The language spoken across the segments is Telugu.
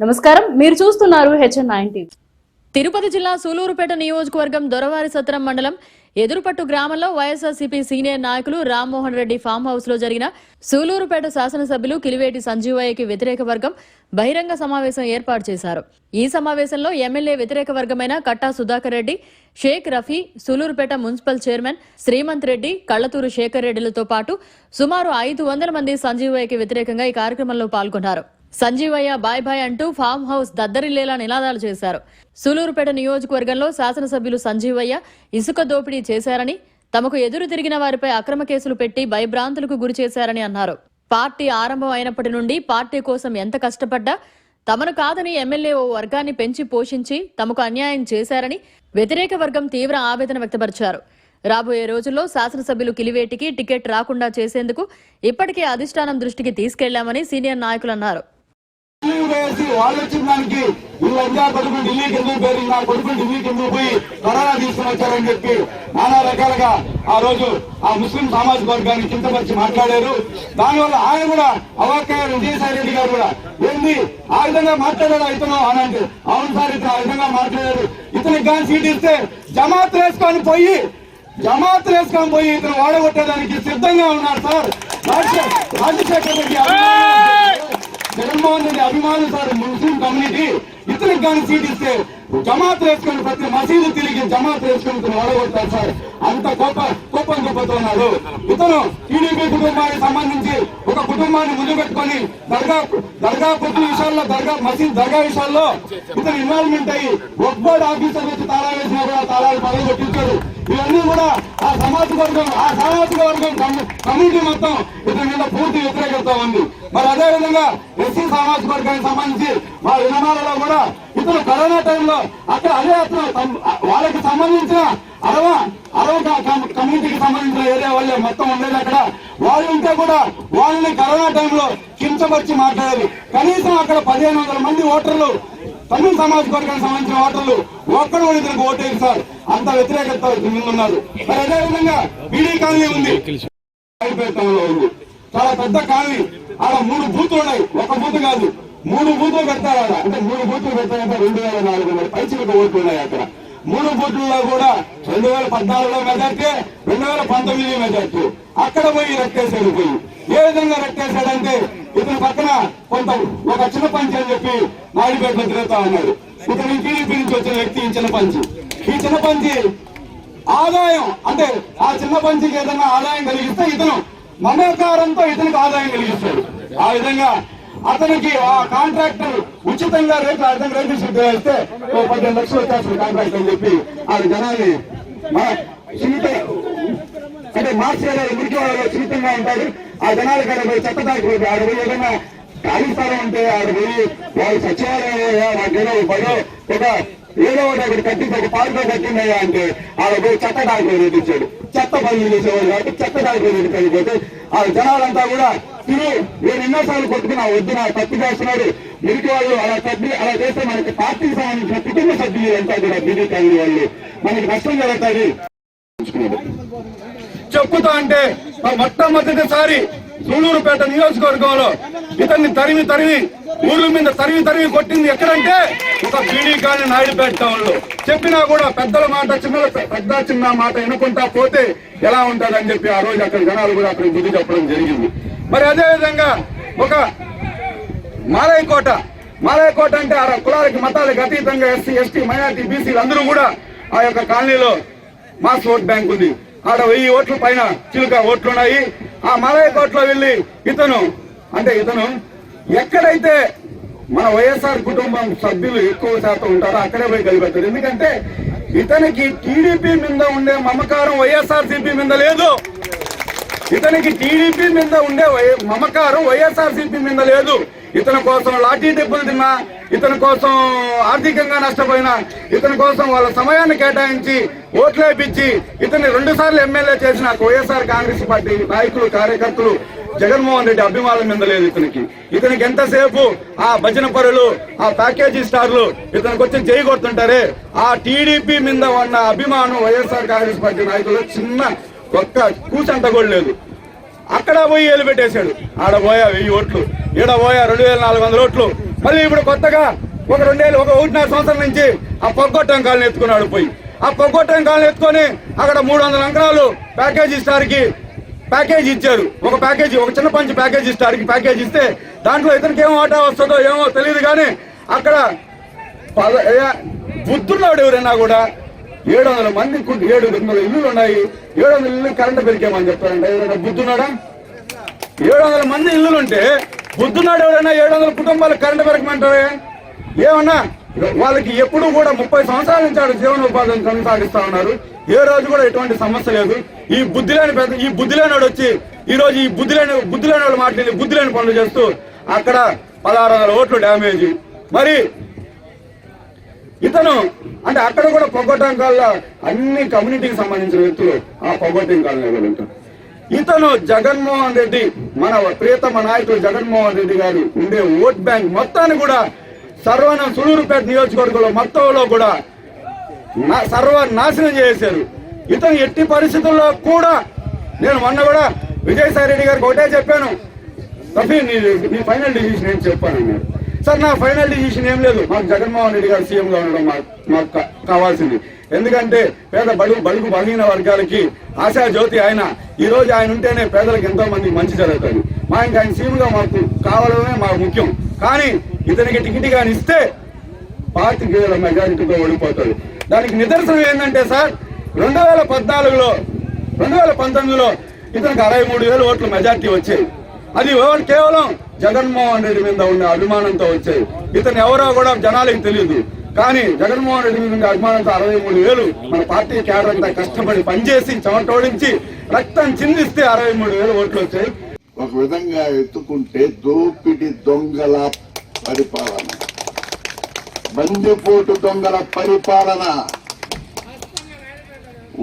నమస్కారం. మీరు చూస్తున్నారు హెచ్ఎన్ టీవీ తిరుపతి జిల్లా సూలూరుపేట నియోజకవర్గం దొరవారి సత్రం మండలం ఎదురుపట్టు గ్రామంలో వైఎస్ఆర్సీపీ సీనియర్ నాయకులు రామ్మోహన్ రెడ్డి ఫామ్ హౌస్లో జరిగిన సూలూరుపేట శాసనసభ్యులు కిలివేటి సంజీవయ్యకి వ్యతిరేక వర్గం బహిరంగ సమావేశం ఏర్పాటు చేశారు. ఈ సమావేశంలో ఎమ్మెల్యే వ్యతిరేక వర్గమైన కట్టా సుధాకర్ రెడ్డి షేక్ రఫీ సూలూరుపేట మున్సిపల్ చైర్మన్ శ్రీమంత్ రెడ్డి కళ్ళతూరు శేఖర్ రెడ్డిలతో పాటు సుమారు ఐదు వందల మంది సంజీవయ్యకి వ్యతిరేకంగా ఈ కార్యక్రమంలో పాల్గొన్నారు. సంజీవయ్య బాయ్ బాయ్ అంటూ ఫామ్ హౌస్ దద్దరిల్లేలా నినాదాలు చేశారు. సూలూరుపేట నియోజకవర్గంలో శాసనసభ్యులు సంజీవయ్య ఇసుక దోపిడీ చేశారని తమకు ఎదురు తిరిగిన వారిపై అక్రమ కేసులు పెట్టి భయభ్రాంతులకు గురి చేశారని అన్నారు. పార్టీ ఆరంభం అయినప్పటి నుండి పార్టీ కోసం ఎంత కష్టపడ్డా తమను కాదని ఎమ్మెల్యే ఓ వర్గాన్ని పెంచి పోషించి తమకు అన్యాయం చేశారని వ్యతిరేక వర్గం తీవ్ర ఆవేదన వ్యక్తపరిచారు. రాబోయే రోజుల్లో శాసనసభ్యులు కిలివేటికి టికెట్ రాకుండా చేసేందుకు ఇప్పటికే అధిష్టానం దృష్టికి తీసుకెళ్ళామని సీనియర్ నాయకులు అన్నారు. వేసి వాళ్ళు వచ్చిన దానికి వీళ్ళంతా కొడుకులు ఢిల్లీకి ఎందుకు పేరు నా కొడుకులు ఢిల్లీకి ఎందుకు పోయి కరోనా తీసుకుని వచ్చారని చెప్పి నానా రకాలుగా ఆ రోజు ఆ ముస్లిం సామాజిక వర్గాన్ని చింతపరిచి మాట్లాడారు. దానివల్ల ఆయన కూడా అవాక్కయ్యారు విజయసాయి రెడ్డి గారు కూడా. ఏంది? ఆ విధంగా మాట్లాడాడు ఇతను? అని అంటే అవును సార్ ఇతను ఆ విధంగా మాట్లాడారు ఇతనికి కానీ సీట్ ఇస్తే జమాత్ వేసుకొని పోయి జమాత్ వేసుకొని పోయి ఇతను వాడగొట్టడానికి సిద్ధంగా ఉన్నారు సార్. రాజశే- రాజశేఖర రెడ్డి జగన్మోహన్ రెడ్డి అభిమానులు సార్ ముస్లిం కమ్యూనిటీ ఇతనికి కానీ సీట్ ఇస్తే జమాత్ వేసుకుని ప్రతి మసీదు తిరిగి జమాత్ వేసుకుని వాడగొట్టారు సార్. అంత కోప కోపం చూపుతున్నాడు ఇతను టీడీపీ కుటుంబానికి సంబంధించి ఒక కుటుంబాన్ని ముందు పెట్టుకొని దర్గా దర్గా పొత్తు విషయాల్లో దర్గా మసీద్ దర్గా విషయాల్లో ఇతను ఇన్వాల్వ్మెంట్ అయ్యి ఒక్బోర్డ్ ఆఫీసర్ వచ్చి తాళా వేసినా కూడా తాళాలు పదవి కొట్టించాడు. ఇవన్నీ కూడా ఆ సామాజిక వర్గం ఆ సామాజిక వర్గం కమ్యూ- కమ్యూనిటీ మొత్తం ఇతని మీద పూర్తి వ్యతిరేకత ఉంది. మరి అదేవిధంగా ఎస్సీ సామాజిక వర్గానికి సంబంధించి మా విధానాలలో కూడా ఇప్పుడు కరోనా టైంలో అక్కడ అదే అతను వాళ్ళకి సంబంధించిన అరవ అరవ కమ్యూనిటీకి సంబంధించిన ఏరియా వాళ్ళే మొత్తం ఉండేది అక్కడ. వాళ్ళు ఉంటే కూడా వాళ్ళని కరోనా టైంలో కించపరిచి మాట్లాడారు. కనీసం అక్కడ పదిహేను వందల మంది ఓటర్లు తమిళ సమాజ వర్గానికి సంబంధించిన ఓటర్లు ఒక్కడు కూడా ఇతనికి ఓటేది సార్. అంత వ్యతిరేకత ముందున్నారు. మరి అదే విధంగా బీడీ కాలనీ ఉంది. చాలా పెద్ద కాలనీ. ఆడ మూడు బూతులు ఉన్నాయి. ఒక బూత్ కాదు. మూడు బూతులు పెడతారు అంటే మూడు బూతులు పెట్టాలంటే రెండు వేల నాలుగు వందల. పైచిలకు ఓట్లు ఉన్నాయి అక్కడ మూడు బూతుల్లో కూడా రెండు వేల పద్నాలుగులో మెజార్టీ రెండు వేల పంతొమ్మిది మెజార్టీ అక్కడ పోయి రెట్టేశాడు పోయి. ఏ విధంగా రెట్టేశాడంటే ఇతని పక్కన కొంత ఒక చిన్న పంచి అని చెప్పి నాయుడుపేటలో తిరుగుతా ఉన్నాడు ఇతను టీడీపీ నుంచి వచ్చిన వ్యక్తి ఈ చిన్న పంచి. ఈ చిన్న పంచి ఆదాయం అంటే ఆ చిన్న పంచికి ఏదైనా ఆదాయం కలిగిస్తే ఇతను మమకారంతో ఇతనికి ఆదాయం కలిగిస్తాడు. ఆ విధంగా అతనికి ఆ కాంట్రాక్ట్ ఉచితంగా రేపు అర్థం రైతు శుద్ధి వేస్తే ఓ పదిహేను లక్షలు వచ్చేస్తుంది కాంట్రాక్ట్ అని చెప్పి ఆ జనాన్ని అంటే మార్చేయాలి మురికి సున్నితంగా ఉంటారు. ఆ జనాలు కాడ పోయి చెత్త దాకి ఆడ పోయి ఏదైనా ఖాళీ స్థలం ఉంటే ఆడ పోయి వాళ్ళు సచివాలయం వాళ్ళకేదో పదో ఒక ఏదో ఒకటి అక్కడ కట్టించి ఒక పార్కు కట్టిందయ్యా అంటే ఆడ పోయి చెత్త డాక్టర్ నేర్పించాడు చెత్త పనులు చేసేవాడు కాబట్టి చెత్త డాక్టర్ నేర్పించకపోతే ఆ జనాలంతా కూడా తిని నేను ఎన్నోసార్లు కొట్టుకున్నా వద్దు నా తప్పు చేస్తున్నాడు మిగతా వాళ్ళు అలా తప్పి అలా చేస్తే మనకి పార్టీకి సంబంధించిన కుటుంబ సభ్యులు అంతా కూడా బీడీ కాలనీ వాళ్ళు. మనకి నష్టం జరుగుతుంది. చెప్పుతా అంటే మొట్టమొదటిసారి సూలూరుపేట నియోజకవర్గంలో ఇతన్ని తరిమి తరిమి ఊర్ల మీద తరిమి తరిమి కొట్టింది ఎక్కడంటే ఒక బీడీ కాలనీ నాయుడుపేట టౌన్లో. చెప్పినా కూడా పెద్దల మాట చిన్న పెద్ద చిన్న మాట వినుకుంటా పోతే ఎలా ఉంటుందని చెప్పి ఆ రోజు అక్కడ జనాలు కూడా అక్కడ బుద్ధి చెప్పడం జరిగింది. మరి అదే విధంగా ఒక మాలయకోట మాలయకోట అంటే ఆ కులాలకి మతాలకు అతీతంగా ఎస్సీ ఎస్టీ మైనార్టీ బీసీలు అందరూ కూడా ఆ యొక్క కాలనీలో మాస్ ఓట్ బ్యాంక్ ఉంది. ఆడ వెయ్యి ఓట్ల పైన చిలుక ఓట్లు ఉన్నాయి ఆ మాలయకోటలో వెళ్ళి ఇతను అంటే ఇతను ఎక్కడైతే మన వైఎస్ఆర్ కుటుంబం సభ్యులు ఎక్కువ శాతం ఉంటారో అక్కడే పోయి కలిపెడతారు ఎందుకంటే ఇతనికి టీడీపీ మీద ఉండే మమకారం వైఎస్ఆర్ సిపి మీద లేదు. ఇతనికి టీడీపీ మీద ఉండే మమకారం వైఎస్ఆర్ సిపి మీద లేదు. ఇతని కోసం లాఠీ దెబ్బలు తిన్నా ఇతని కోసం ఆర్థికంగా నష్టపోయినా ఇతని కోసం వాళ్ళ సమయాన్ని కేటాయించి ఓట్లేపించి ఇతన్ని రెండు సార్లు ఎమ్మెల్యే చేసిన వైఎస్ఆర్ కాంగ్రెస్ పార్టీ నాయకులు కార్యకర్తలు జగన్మోహన్ రెడ్డి అభిమానం మీద లేదు ఇతనికి. ఇతనికి ఎంతసేపు ఆ భజన పరులు ఆ ప్యాకేజీ స్టార్లు ఇతనికి వచ్చి చేయి కొడుతుంటారే? ఆ టీడీపీ మీద ఉన్న అభిమానం వైఎస్ఆర్ కాంగ్రెస్ పార్టీ నాయకులు చిన్న ఒక్క కూచంట కూడా లేదు. అక్కడ పోయి ఏలు పెట్టేశాడు. ఆడ పోయా వెయ్యి ఓట్లు ఈడ పోయా రెండు వేల నాలుగు వందల ఓట్లు. మళ్ళీ ఇప్పుడు కొత్తగా ఒక రెండేళ్ళు ఒక ఒకటిన్నర సంవత్సరం నుంచి ఆ పొగ్గొట్టం కాలను ఎత్తుకున్నాడు పోయి. ఆ పొగ్గొట్టం కాలను ఎత్తుకొని అక్కడ మూడు వందల అంకరాలు ప్యాకేజీ స్టార్కి ప్యాకేజ్ ఇచ్చారు. ఒక ప్యాకేజ్ ఒక చిన్న పంచి ప్యాకేజ్ స్టార్కి ప్యాకేజ్ ఇస్తే దాంట్లో ఇతనికి ఏం ఆట వస్తుందో ఏమో తెలియదు కానీ అక్కడ బుద్ధున్నాడు ఎవరైనా కూడా ఏడు వందల మంది ఏడు వందల ఇల్లులు ఉన్నాయి ఏడు వందల ఇల్లు కరెంట్ పెరిగామని చెప్తారంటే. ఎవరైనా బుద్ధున్నాడా? ఏడు వందల మంది ఇల్లులుంటే బుద్ధున్నాడు ఎవరైనా ఏడు వందల కుటుంబాలు కరెంట్ పెరగమంటారే? ఏమన్నా? వాళ్ళకి ఎప్పుడు కూడా ముప్పై సంవత్సరాల నుంచి ఆడు జీవనోపాధిని కొనసాగిస్తా ఉన్నారు. ఏ రోజు కూడా ఎటువంటి సమస్య లేదు. ఈ బుద్ధి లేని పెద్ద ఈ బుద్ధి లేనివాడు వచ్చి ఈ రోజు ఈ బుద్ధి లేని బుద్ధి లేని వాళ్ళు మాట్లాడి బుద్ధి లేని పనులు చేస్తూ అక్కడ పదహారు వందల ఓట్లు డ్యామేజ్. మరి ఇతను అంటే అక్కడ కూడా పొగొట్టంకాల్లో అన్ని కమ్యూనిటీకి సంబంధించిన వ్యక్తులు ఆ పొగొట్టంకాలను ఉంటారు ఇతను జగన్మోహన్ రెడ్డి మన ప్రియతమ నాయకుడు జగన్మోహన్ రెడ్డి గారు ఉండే ఓట్ బ్యాంక్ మొత్తాన్ని కూడా సర్వన సులూరుపేట నియోజకవర్గంలో మొత్తంలో కూడా నా- సర్వ నాశనం చేశారు. ఇతను ఎట్టి పరిస్థితుల్లో కూడా నేను మొన్న కూడా విజయసాయి రెడ్డి గారికి ఒకటే చెప్పాను. తప్పి నీ నీ ఫైనల్ డిసిషన్ ఏం చెప్పాను అన్నారు. సార్ నా ఫైనల్ డిసిషన్ ఏం లేదు. మాకు జగన్మోహన్ రెడ్డి గారు సీఎం గా ఉండడం మాకు మాకు కావాల్సింది. ఎందుకంటే పేద బడుగు బడుగు బలహీన వర్గాలకి ఆశా జ్యోతి ఆయన ఈ రోజు ఆయన ఉంటేనే పేదలకు ఎంతో మంది మంచి జరుగుతుంది మా ఇంకా ఆయన సీఎం గా మాకు కావాలనే మాకు ముఖ్యం. కానీ ఇతనికి టికెట్ కానీ ఇస్తే పార్టీ వేల మెజారిటీతో ఓడిపోతుంది దానికి నిదర్శనం ఏంటంటే సార్ రెండు వేల పద్నాలుగులో రెండు వేల పంతొమ్మిదిలో ఇతనికి అరవై మూడు వేల ఓట్ల మెజార్టీ వచ్చాయి. అది కేవలం జగన్మోహన్ రెడ్డి మీద ఉన్న అభిమానంతో వచ్చాయి ఇతను ఎవరో కూడా జనాలకు తెలియదు. కానీ జగన్మోహన్ రెడ్డి మీద అభిమానంతో అరవై మూడు వేలు మన పార్టీ క్యాడర్ అంతా కష్టపడి పనిచేసి చెమటోడించి రక్తం చిందిస్తే అరవై మూడు వేలు ఓట్లు వచ్చాయి. ఒక విధంగా ఎత్తుకుంటే దోపిడి దొంగల పరిపాలన. బందిపోటు దొంగల పరిపాలన.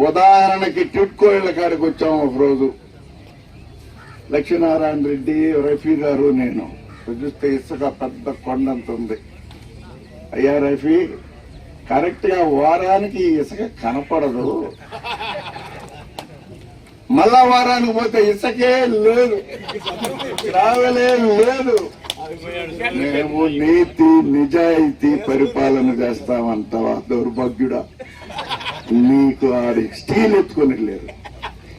ఉదాహరణకి టిట్కో కాడికి వచ్చాము ఒక రోజు లక్ష్మీనారాయణ రెడ్డి రఫీ గారు నేను. చూస్తే ఇసుక పెద్ద కొండంత ఉంది. అయ్యా రఫీ కరెక్ట్గా వారానికి ఇసుక కనపడదు. మళ్ళా వారానికి పోతే ఇసుకే లేదు. ట్రావెలే లేదు. మేము నీతి నిజాయితీ పరిపాలన చేస్తామంటావా దౌర్భాగ్యుడా? నీకు ఆడి స్టీల్ ఎత్తుకొని లేరు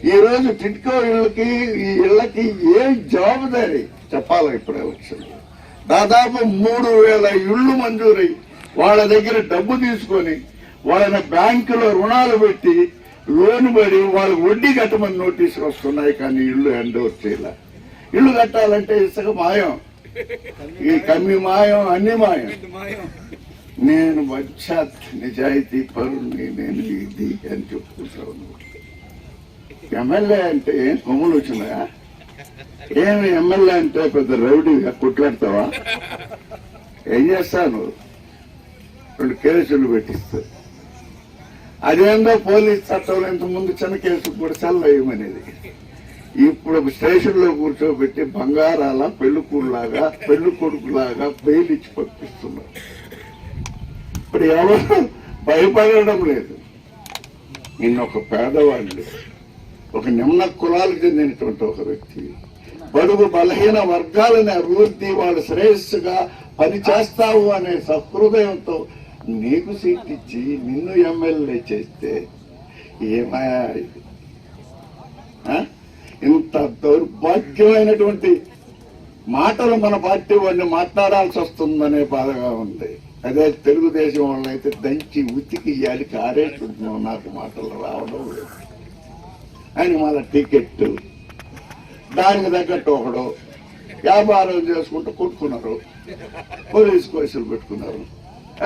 ఈ రోజు టిట్కో ఇళ్ళకి ఈ ఇళ్ళకి ఏం జవాబుదారి? చెప్పాలి ఇప్పుడు ఎలక్షన్ దాదాపు మూడు వేల ఇళ్ళు మంజూరై వాళ్ళ దగ్గర డబ్బు తీసుకొని వాళ్ళని బ్యాంకులో రుణాలు పెట్టి లోన్ పడి వాళ్ళకి వడ్డీ కట్టమని నోటీసులు వస్తున్నాయి కానీ ఇల్లు హ్యాండ్ ఓవర్ చేయలే. ఇల్లు కట్టాలంటే ఇసుక మాయం. ఈ కమ్మి మాయం అన్ని మాయం. నేను వచ్చాత్ నిజాయితీ పరుణ్ణి నేను ఇది అని చెప్పుకుంటాను ఎమ్మెల్యే అంటే ఏం కొమ్ములు వచ్చినాయా? ఏమి ఎమ్మెల్యే అంటే పెద్ద రౌడీగా కొట్లాడతావా? ఏం చేస్తాను? రెండు కేసులు పెట్టిస్తా. అదేందో పోలీస్ చట్టంలో ఇంతకుముందు చిన్న కేసు కూడా సెల్ ఇప్పుడు స్టేషన్లో కూర్చోబెట్టి బంగారాల పెళ్ళికూరులాగా పెళ్ళి కొడుకులాగా బెయిల్ ఇచ్చి పంపిస్తున్నారు. ఇప్పుడు ఎవరు భయపడడం లేదు. నిన్న ఒక పేదవాళ్ళు ఒక నిమ్న కులాలకు చెందినటువంటి ఒక వ్యక్తి. బడుగు బలహీన వర్గాలని అభివృద్ధి వాళ్ళు శ్రేయస్సుగా పని చేస్తావు అనే సహృదయంతో నీకు సీట్ ఇచ్చి నిన్ను ఎమ్మెల్యే చేస్తే ఏమయా ఇంత దౌర్భాగ్యమైనటువంటి మాటలు మన పార్టీ వాడిని మాట్లాడాల్సి వస్తుందనే బాధగా ఉంది. అదే తెలుగుదేశం వాళ్ళైతే దంచి ఉతికి ఇయ్యాలికి ఆరేస్తున్నాం నాకు మాటలు రావడం లేదు. ఆయన మళ్ళీ టికెట్ దానికి తగ్గట్టు ఒకడు. వ్యాపారం చేసుకుంటూ కొట్టుకున్నారు పోలీసు కేసులు పెట్టుకున్నారు.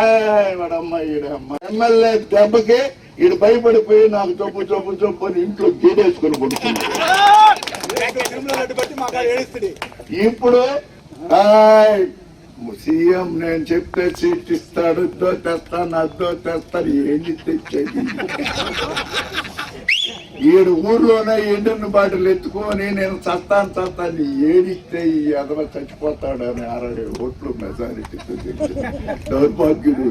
ఏయ్ వాడమ్మ ఈడమ్మ ఎమ్మెల్యే దెబ్బకి ఈడు భయపడిపోయి నాకు చొప్పు చొప్పు చొప్పు అని ఇంట్లో గీడేసుకుని పడుకున్నాడు ఇప్పుడు ఆయ్, సీఎం నేను చెప్తే సీట్ ఇస్తాడు తెస్తాను అద్దో తెస్తాను ఏంటి తెచ్చేది? ఏడు ఊర్లోనే ఎండిన బాటలు ఎత్తుకొని నేను చస్తాను చస్తాను. ఏడిస్తే ఈ అదన చచ్చిపోతాడు అని అరవై ఓట్లు మెజారిటీతో దౌర్భాగ్యుడు.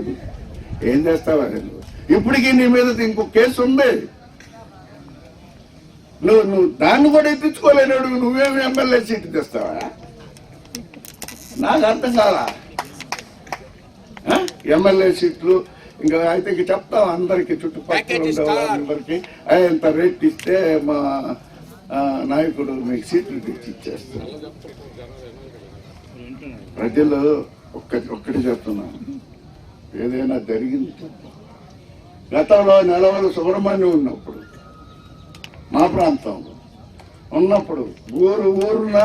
ఏం చేస్తావా నేను? ఇప్పటికీ నీ మీద ఇంకో కేసు ఉంది. నువ్వు నువ్వు దాన్ని కూడా ఎత్తించుకోలేనాడు నువ్వేమి ఎమ్మెల్యే సీటు తెస్తావా? నాకు అర్థం కాలా? ఎమ్మెల్యే సీట్లు ఇంకా అయితే ఇంక చెప్తాం అందరికి చుట్టుపక్కల ఉండే వాళ్ళందరికీ. "ఆ, ఇంత రేట్ ఇస్తే మా నాయకుడు మీకు సీట్లు తెచ్చి ఇచ్చేస్తారు. ప్రజలు ఒక్క ఒక్కటి చెప్తున్నాను. ఏదైనా జరిగింది గతంలో నెలవలు సుబ్రహ్మణ్యం ఉన్నప్పుడు మా ప్రాంతంలో ఉన్నప్పుడు ఊరు ఊరున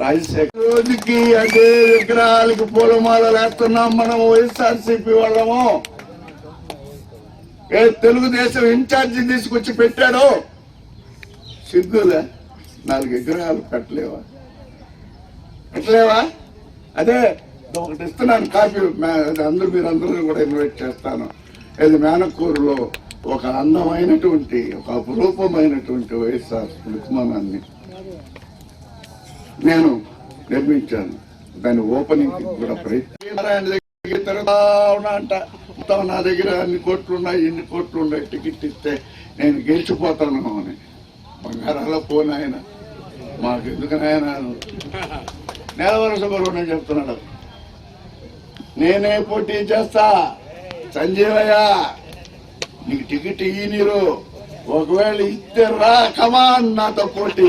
రాజశేఖర్ రోజుకి అదే విగ్రహాలకి పూలమాలలు వేస్తున్నాం మనం వైఎస్ఆర్సీపీ వాళ్ళము. ఏ తెలుగుదేశం ఇన్ఛార్జి తీసుకొచ్చి పెట్టాడు? సిగ్గులే. నాలుగు విగ్రహాలు పెట్టలేవా? పెట్టలేవా? అదే ఒకటి ఇస్తున్నాను కాపీ. అది అందరూ మీరు అందరూ కూడా ఇన్వైట్ చేస్తాను. ఇది మేనకూరులో ఒక అందమైనటువంటి ఒక అపురూపమైనటువంటి వైఎస్ఆర్ విమానాన్ని నేను నిర్మించాను. దాని ఓపెనింగ్ కూడా ప్రయత్నం తిరుగుతా ఉన్నా అంట. మొత్తం నా దగ్గర అన్ని కోట్లు ఉన్నాయి ఎన్ని కోట్లు ఉన్నాయి టికెట్ ఇస్తే నేను గెలిచిపోతాను అని. బంగారాల పోను ఆయన. మాకు ఎందుకు నాయన? నెలవర సుబ్రహ్మణ్యం చెప్తున్నాడు నేనే పోటీ చేస్తా. సంజీవయ్య నీకు టికెట్ ఇయ్యి నీరు. ఒకవేళ ఇస్తే రా కమాన్ నాతో పోటీ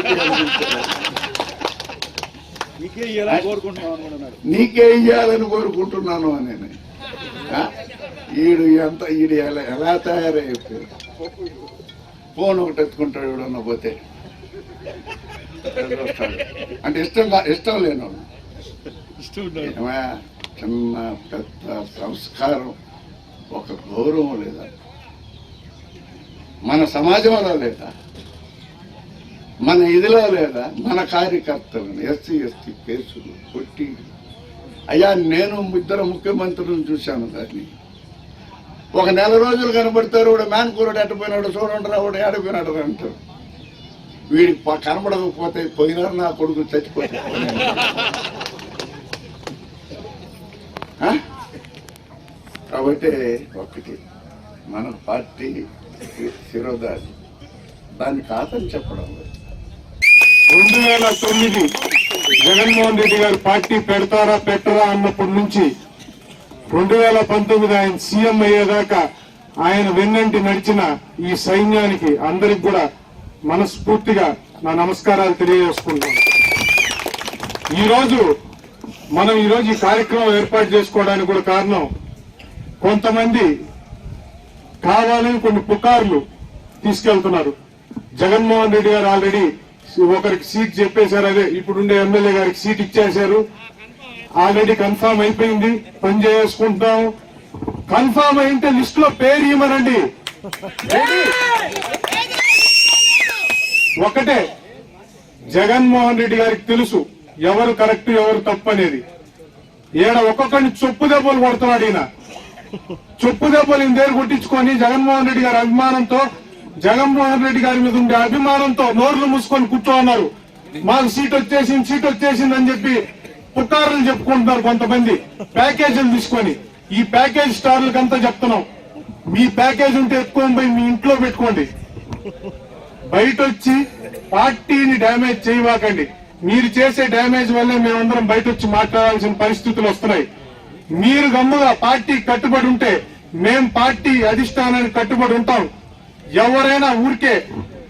నీకే ఇయ్యాలని కోరుకుంటున్నాను అని? ఈడు ఎంత ఈడు ఎలా ఎలా తయారైపోయాడు ఫోన్ ఒకటి ఎత్తుకుంటాడు ఎవడన్నా పోతే. అంటే ఇష్టం ఇష్టం ఏమయ్య, చిన్న పెద్ద సంస్కారం ఒక గౌరవం లేదా? మన సమాజంలో లేదా? మన ఇదిలో లేదా? మన కార్యకర్తలను ఎస్సీ ఎస్టీ కేసులు కొట్టి. అయ్యా నేను ఇద్దరు ముఖ్యమంత్రులను చూశాను దాన్ని. ఒక నెల రోజులు కనబడతారు వాడు మేనకూరుడు ఎట్టపోయినాడు చూడండి రా వాడు ఏడపోయినాడు అంటారు. వీడికి కనబడకపోతే పోయినారు నా కొడుకు చచ్చిపోతే కాబట్టి ఒకటి మన పార్టీ శిరోధారి. దాన్ని కాదని చెప్పడం లేదు. రెండు వేల తొమ్మిది జగన్మోహన్ రెడ్డి గారు పార్టీ పెడతారా పెట్టరా అన్నప్పటి నుంచి రెండు వేల పంతొమ్మిది ఆయన సీఎం అయ్యేదాకా ఆయన వెన్నంటి నడిచిన ఈ సైన్యానికి అందరికి కూడా మనస్ఫూర్తిగా నా నమస్కారాలు తెలియజేసుకుంటాను ఈరోజు మనం ఈరోజు ఈ కార్యక్రమం ఏర్పాటు చేసుకోవడానికి కూడా కారణం కొంతమంది కావాలని కొన్ని పుకార్లు తీసుకెళ్తున్నారు. జగన్మోహన్ రెడ్డి గారు ఆల్రెడీ ఒకరికి సీట్ చెప్పేశారు అదే ఇప్పుడుండే ఎమ్మెల్యే గారికి సీట్ ఇచ్చేశారు. ఆల్రెడీ కన్ఫామ్ అయిపోయింది పని చేసుకుంటాం. కన్ఫామ్ అయితే లిస్ట్లో పేరు ఇవ్వమనండి. ఒకటే జగన్మోహన్ రెడ్డి గారికి తెలుసు ఎవరు కరెక్ట్ ఎవరు తప్పు అనేది. ఈయన ఒక్కొక్కరిని చొప్పు దెబ్బలు కొడుతున్నాడు ఈయన. చొప్పు దెబ్బలు ఇందేరు కొట్టించుకొని జగన్మోహన్ రెడ్డి గారి అభిమానంతో జగన్మోహన్ రెడ్డి గారి మీద ఉండే అభిమానంతో నోర్లు మూసుకొని కూర్చోన్నారు. మాకు సీట్ వచ్చేసింది సీట్ వచ్చేసింది అని చెప్పి పుట్టారులు చెప్పుకుంటున్నారు కొంతమంది. ప్యాకేజీలు తీసుకొని. ఈ ప్యాకేజ్ స్టార్లకంతా చెప్తున్నాం. మీ ప్యాకేజ్ ఉంటే ఎత్తుకొని పోయి మీ ఇంట్లో పెట్టుకోండి. బయట వచ్చి పార్టీని డ్యామేజ్ చేయవాకండి మీరు చేసే డ్యామేజ్ వల్లే మేమందరం బయట వచ్చి మాట్లాడాల్సిన పరిస్థితులు వస్తున్నాయి. మీరు గమ్ముగా పార్టీ కట్టుబడి ఉంటే మేం పార్టీ అధిష్టానానికి కట్టుబడి ఉంటాం. ఎవరైనా ఊరికే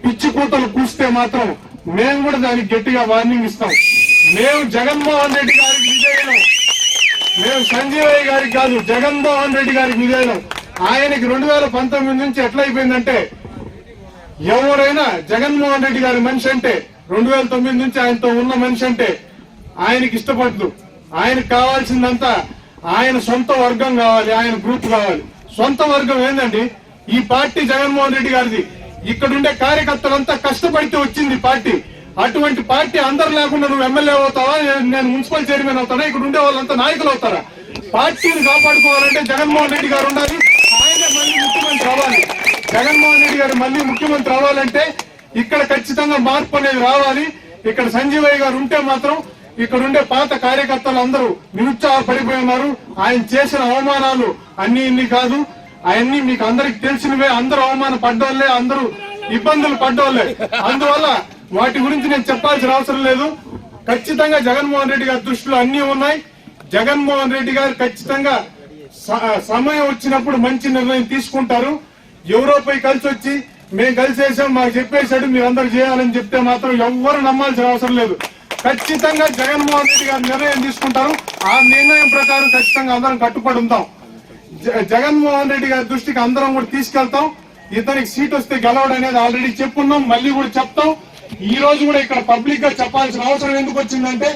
పిచ్చి కూతలు కూస్తే మాత్రం మేము కూడా దానికి గట్టిగా వార్నింగ్ ఇస్తాం. మేము జగన్మోహన్ రెడ్డి గారికి విజయం మేము సంజీవయ్య గారికి కాదు జగన్మోహన్ రెడ్డి గారికి విజయం ఆయనకి రెండు వేల పంతొమ్మిది నుంచి ఎట్లయిపోయిందంటే ఎవరైనా జగన్మోహన్ రెడ్డి గారి మనిషి అంటే రెండు వేల తొమ్మిది నుంచి ఆయనతో ఉన్న మనిషి అంటే ఆయనకి ఇష్టపడదు. ఆయనకు కావాల్సిందంతా ఆయన సొంత వర్గం కావాలి ఆయన గ్రూప్ కావాలి. సొంత వర్గం ఏందండి? ఈ పార్టీ జగన్మోహన్ రెడ్డి గారిది. ఇక్కడుండే కార్యకర్తలంతా కష్టపడితే వచ్చింది పార్టీ. అటువంటి పార్టీ అందరు లేకుండా నువ్వు ఎమ్మెల్యే అవుతావా? నేను- మున్సిపల్ చైర్మన్ అవుతానా? ఇక్కడ ఉండే వాళ్ళంతా నాయకులు అవుతారా? పార్టీని కాపాడుకోవాలంటే జగన్మోహన్ రెడ్డి గారు ఉండాలి. ఆయనే మళ్ళీ ముఖ్యమంత్రి అవ్వాలి. జగన్మోహన్ రెడ్డి గారు మళ్ళీ ముఖ్యమంత్రి అవ్వాలంటే ఇక్కడ ఖచ్చితంగా మార్పు అనేది రావాలి. ఇక్కడ సంజీవయ్య గారు ఉంటే మాత్రం ఇక్కడ ఉండే పాత కార్యకర్తలు అందరూ నిరుత్సాహపడిపోయి ఉన్నారు. ఆయన చేసిన అవమానాలు అన్ని ఇన్ని కాదు. అవన్నీ మీకు అందరికి తెలిసినవే. అందరూ అవమాన పడ్డోళ్ళే అందరూ ఇబ్బందులు పడ్డోళ్ళే అందువల్ల వాటి గురించి నేను చెప్పాల్సిన అవసరం లేదు. ఖచ్చితంగా జగన్మోహన్ రెడ్డి గారి దృష్టిలో అన్ని ఉన్నాయి. జగన్మోహన్ రెడ్డి గారు ఖచ్చితంగా స- సమయం వచ్చినప్పుడు మంచి నిర్ణయం తీసుకుంటారు. ఎవరోపై కలిసి వచ్చి మేము కలిసేసాం మాకు చెప్పేశాడు మీరందరూ చేయాలని చెప్తే మాత్రం ఎవ్వరు నమ్మాల్సిన అవసరం లేదు. ఖచ్చితంగా జగన్మోహన్ రెడ్డి గారు నిర్ణయం తీసుకుంటారు. ఆ నిర్ణయం ప్రకారం ఖచ్చితంగా అందరం కట్టుబడి ఉంటాం. జగన్మోహన్ రెడ్డి గారి దృష్టికి అందరం కూడా తీసుకెళ్తాం. ఇతనికి సీట్ వస్తే గెలవడం అనేది ఆల్రెడీ చెప్పున్నాం మళ్ళీ కూడా చెప్తాం. ఈ రోజు కూడా ఇక్కడ పబ్లిక్గా చెప్పాల్సిన అవసరం ఎందుకు వచ్చిందంటే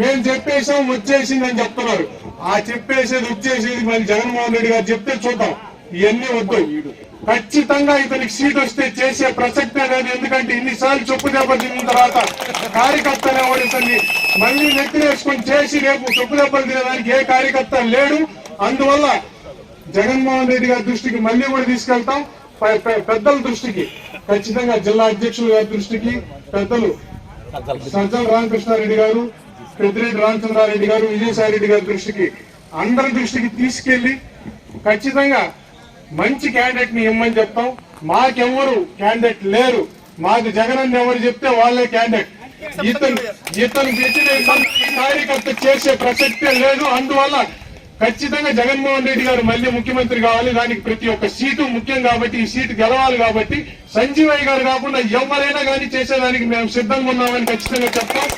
మేము చెప్పేసాం వచ్చేసింది అని చెప్తున్నారు. ఆ చెప్పేసేది వచ్చేసేది మరి జగన్మోహన్ రెడ్డి గారు చెప్తే చూద్దాం. ఇవన్నీ వద్దు. ఖచ్చితంగా ఇతనికి సీట్ వస్తే చేసే ప్రసక్తే లేదు. ఎందుకంటే ఇన్నిసార్లు చెప్పు దెబ్బ తిన్న తర్వాత కార్యకర్త ఇతన్ని మళ్ళీ నెత్తినేసుకొని చేసి రేపు చెప్పు దెబ్బలు తినేదానికి ఏ కార్యకర్త లేడు. అందువల్ల జగన్మోహన్ రెడ్డి గారి దృష్టికి మళ్ళీ కూడా తీసుకెళ్తాం. పెద్దల దృష్టికి. ఖచ్చితంగా జిల్లా అధ్యక్షుల గారి దృష్టికి పెద్దలు సజ్జల రామకృష్ణారెడ్డి గారు పెద్దిరెడ్డి రామచంద్రారెడ్డి గారు విజయసాయి రెడ్డి గారి దృష్టికి అందరి దృష్టికి తీసుకెళ్ళి ఖచ్చితంగా మంచి క్యాండిడేట్ని ఇమ్మని చెప్తాం. మాకెవరు క్యాండిడేట్ లేరు. మాకు జగన్ ఎవరు చెప్తే వాళ్ళే క్యాండిడేట్ ఇతను ఇతను వ్యతిరేకం కార్యకర్త చేసే ప్రసక్తే లేదు. అందువల్ల ఖచ్చితంగా జగన్మోహన్ రెడ్డి గారు మళ్ళీ ముఖ్యమంత్రి కావాలి. దానికి ప్రతి ఒక్క సీటు ముఖ్యం కాబట్టి ఈ సీటు గెలవాలి కాబట్టి సంజీవయ్య గారు కాకుండా ఎవరైనా కానీ చేసేదానికి మేము సిద్ధంగా ఉన్నామని ఖచ్చితంగా చెప్తాం.